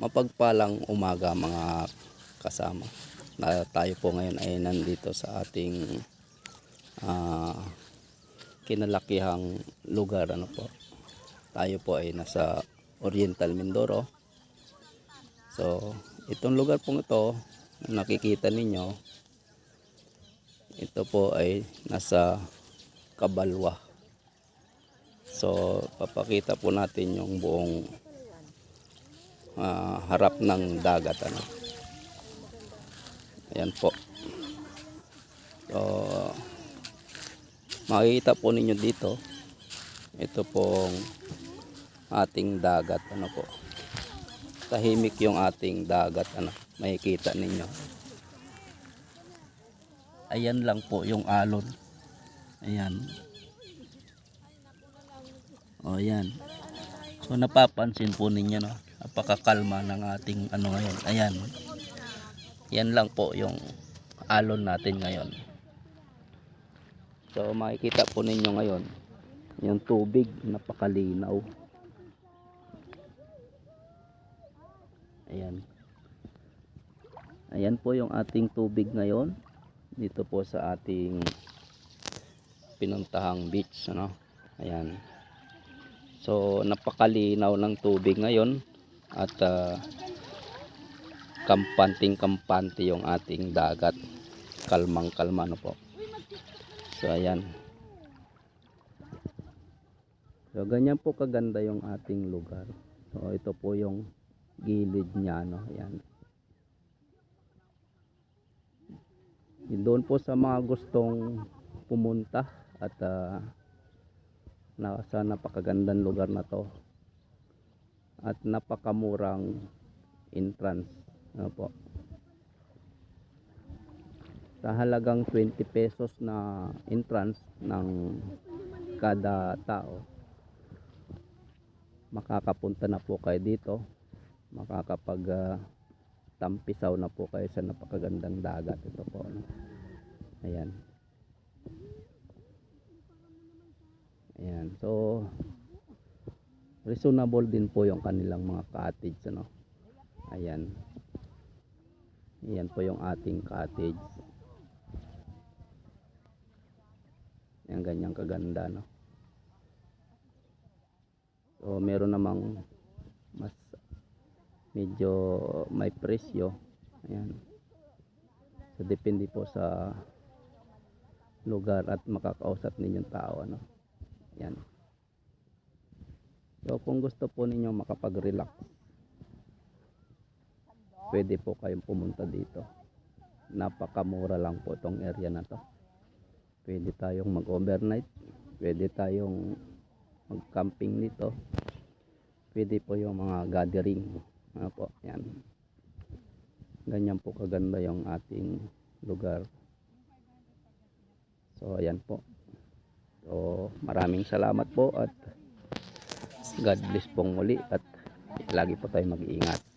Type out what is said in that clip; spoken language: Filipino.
Mapagpalang umaga mga kasama. Na tayo po ngayon ay nandito sa ating ah, kinalakihang lugar ano po. Tayo po ay nasa Oriental Mindoro. So, itong lugar pong ito, na nakikita ninyo, ito po ay nasa Kabalwa. So, papakita po natin yung buong ah, harap ng dagat. Ano. Ayan po. So, makikita po ninyo dito, ito pong ating dagat. Ano po. Tahimik yung ating dagat. Ano. Makikita ninyo. Ayan lang po yung alon. Ayan. O ayan. So napapansin po ninyo no. Napakakalma ng ating ano ngayon. Ayan. Yan lang po yung alon natin ngayon. So makikita po ninyo ngayon yung tubig napakalinaw. Ayan. Ayan po yung ating tubig ngayon dito po sa ating pinuntahang beach ano. Ayan. So napakalinaw ng tubig ngayon at ah, kampanting kampante yung ating dagat. Kalmang kalma no po. So ayan. So ganyan po kaganda yung ating lugar. So ito po yung gilid niya no. Ayan. Doon po sa mga gustong pumunta at ah, nasa napakagandang lugar na to at napakamurang entrance. Ano po sa halagang 20 pesos na entrance ng kada tao makakapunta na po kayo dito. Makakapag ah, tampisaw na po kayo sa napakagandang dagat. Ito po ano. ayan. Ayan. So reasonable din po yung kanilang mga cottage ano? Ayan. Ayan po yung ating cottage. Ayan ganyang kaganda no so meron namang mas medyo may presyo. Ayan. So depende po sa lugar at makakausap ninyong tao ano? Yan so kung gusto po ninyo makapag-relax pwede po kayong pumunta dito. Napakamura lang po tong area na to. Pwede tayong mag overnight pwede tayong mag camping dito pwede po yung mga gathering ano po yan. Ganyan po kaganda yung ating lugar. So ayan po. So maraming salamat po at God bless pong muli at lagi po tayo mag-iingat